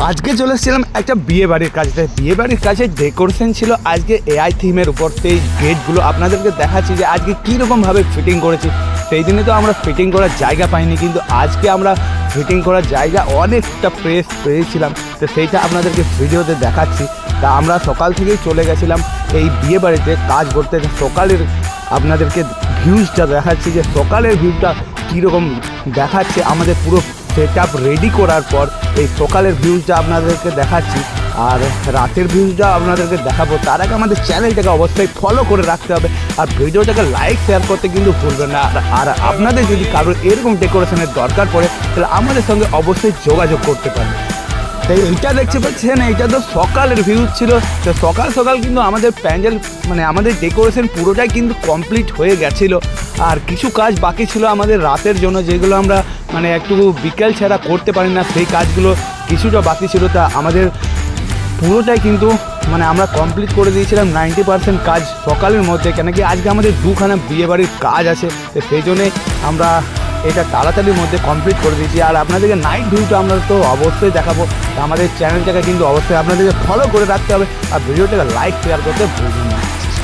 আজকে চলে এসেছিলাম একটা বিয়ে বাড়ির কাজে। বিয়ে বাড়ির কাছে ডেকোরেশন ছিল আজকে এআই থিমের উপর। সেই গেটগুলো আপনাদেরকে দেখাচ্ছি যে আজকে কীরকমভাবে ফিটিং করেছি। সেই দিনে তো আমরা ফিটিং করার জায়গা পাইনি, কিন্তু আজকে আমরা ফিটিং করার জায়গা অনেকটা প্রেস পেয়েছিলাম। তো সেইটা আপনাদেরকে ভিডিওতে দেখাচ্ছি। তা আমরা সকাল থেকেই চলে গেছিলাম এই বিয়ে বাড়িতে কাজ করতে। সকালের আপনাদেরকে ভিউজটা দেখাচ্ছি যে সকালের ভিউটা কীরকম দেখাচ্ছে আমাদের পুরো সেট রেডি করার পর এই সকালের ভিউজটা আপনাদেরকে দেখাচ্ছি। আর রাতের ভিউজটা আপনাদেরকে দেখাবো। তার আগে আমাদের চ্যানেলটাকে অবশ্যই ফলো করে রাখতে হবে। আর ভিডিওটাকে লাইক শেয়ার করতে কিন্তু ভুলবেন না। আর- আর আপনাদের যদি কারোর এরকম ডেকোরেশনের দরকার পড়ে, তাহলে আমাদের সঙ্গে অবশ্যই যোগাযোগ করতে পারেন। তাই এইটা দেখতে পাচ্ছেন, এইটা তো সকালের ভিউজ ছিল। তো সকাল সকাল কিন্তু আমাদের প্যান্ডেল মানে আমাদের ডেকোরেশন পুরোটাই কিন্তু কমপ্লিট হয়ে গেছিল। আর কিছু কাজ বাকি ছিল আমাদের রাতের জন্য, যেগুলো আমরা মানে একটু বিকেল ছাড়া করতে পারি না, সেই কাজগুলো কিছুটা বাকি ছিল। তা আমাদের পুরোটাই কিন্তু মানে আমরা কমপ্লিট করে দিয়েছিলাম নাইনটি পার্সেন্ট কাজ সকালের মধ্যে, কেন কি আজকে আমাদের দুখানা বিয়েবাড়ির কাজ আছে, তো সেই জন্যে আমরা এটা তাড়াতাড়ির মধ্যে কমপ্লিট করে দিয়েছি। আর আপনাদেরকে নাইট ভিউটা আমরা তো অবশ্যই দেখাবো আমাদের চ্যানেলটাকে কিন্তু অবশ্যই আপনাদেরকে ফলো করে রাখতে হবে, আর ভিডিওটাকে লাইক শেয়ার করতে ভুলবেন না।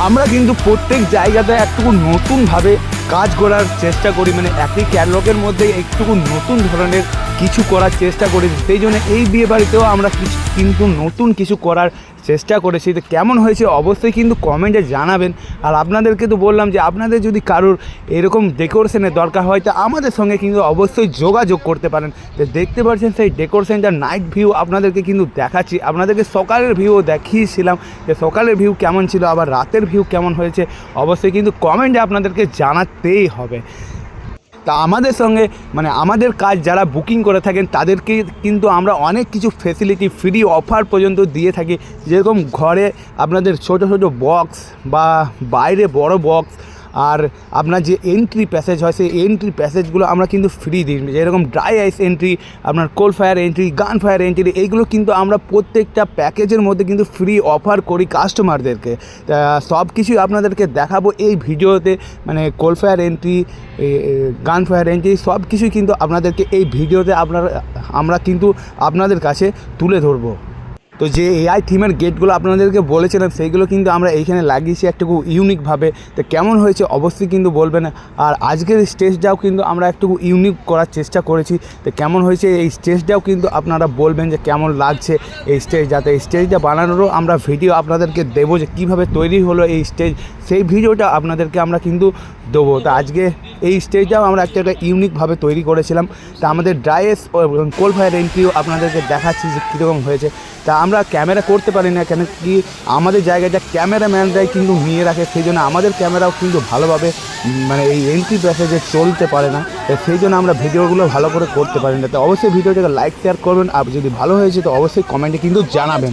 আমরা কিন্তু প্রত্যেক জায়গাতে একটুকু নতুনভাবে কাজ করার চেষ্টা করি মানে একই ক্যাটলগের মধ্যে একটুকু নতুন ধরনের কিছু করার চেষ্টা করেছি। সেই জন্য এই বিয়ে বাড়িতেও আমরা কিছু, কিন্তু নতুন কিছু করার চেষ্টা করেছি। তো কেমন হয়েছে অবশ্যই কিন্তু কমেন্টে জানাবেন। আর আপনাদেরকে তো বললাম যে আপনাদের যদি কারোর এরকম ডেকোরেশনের দরকার হয়, তা আমাদের সঙ্গে কিন্তু অবশ্যই যোগাযোগ করতে পারেন। তো দেখতে পাচ্ছেন সেই ডেকোরেশনটা নাইট ভিউ আপনাদেরকে কিন্তু দেখাচ্ছি। আপনাদেরকে সকালের ভিউও দেখিয়েছিলাম যে সকালের ভিউ কেমন ছিল, আবার রাতের ভিউ কেমন হয়েছে। অবশ্যই কিন্তু কমেন্টে আপনাদেরকে জানাতেই হবে। তা আমাদের সঙ্গে মানে আমাদের কাজ যারা বুকিং করে থাকেন, তাদেরকে কিন্তু আমরা অনেক কিছু ফেসিলিটি ফ্রি অফার পর্যন্ত দিয়ে থাকি। যেরকম ঘরে আপনাদের ছোট ছোট বক্স বা বাইরে বড় বক্স আর আপনার যে এন্ট্রি প্যাসেজ হয়, সেই এন্ট্রি প্যাসেজগুলো আমরা কিন্তু ফ্রি দিই। যেরকম ড্রাই আইস এন্ট্রি আপনার cold fire entry gun fire entry এইগুলো কিন্তু আমরা প্রত্যেকটা প্যাকেজের মধ্যে কিন্তু ফ্রি অফার করি কাস্টমারদেরকে সব কিছুই আপনাদেরকে দেখাবো এই ভিডিওতে। মানে cold fire entry gun fire entry সব কিছুই কিন্তু আপনাদেরকে এই ভিডিওতে আপনার, আমরা কিন্তু আপনাদের কাছে তুলে ধরবো। তো যে এআই থিমের গেটগুলো আপনাদেরকে বলেছিলাম, সেইগুলো কিন্তু আমরা এইখানে লাগিয়েছি একটু ইউনিকভাবে তো কেমন হয়েছে অবশ্যই কিন্তু বলবেন। আর আজকের স্টেজটাও কিন্তু আমরা একটু ইউনিক করার চেষ্টা করেছি। তো কেমন হয়েছে এই স্টেজটাও কিন্তু আপনারা বলবেন যে কেমন লাগছে এই স্টেজ যাতে এই স্টেজটা বানানোরও আমরা ভিডিও আপনাদেরকে দেবো যে কীভাবে তৈরি হলো এই স্টেজ সেই ভিডিওটা আপনাদেরকে আমরা কিন্তু দেবো। তা আজকে এই স্টেজটাও আমরা একটা একটা ইউনিকভাবে তৈরি করেছিলাম। তা আমাদের ড্রাইস কোল ফায়ার এন্ট্রিও আপনাদেরকে দেখাচ্ছি যে কীরকম হয়েছে। তা আমরা ক্যামেরা করতে পারি না কেন কি আমাদের জায়গাটা ক্যামেরাম্যানরাই কিন্তু নিয়ে রাখে। সেই জন্য আমাদের ক্যামেরাও কিন্তু ভালোভাবে মানে এই এন্ট্রি প্যাসেজে চলতে পারে না। সেই জন্য আমরা ভিডিওগুলো ভালো করে করতে পারি না। তো অবশ্যই ভিডিওটাকে লাইক শেয়ার করবেন। আর যদি ভালো হয়েছে, তো অবশ্যই কমেন্টে কিন্তু জানাবেন।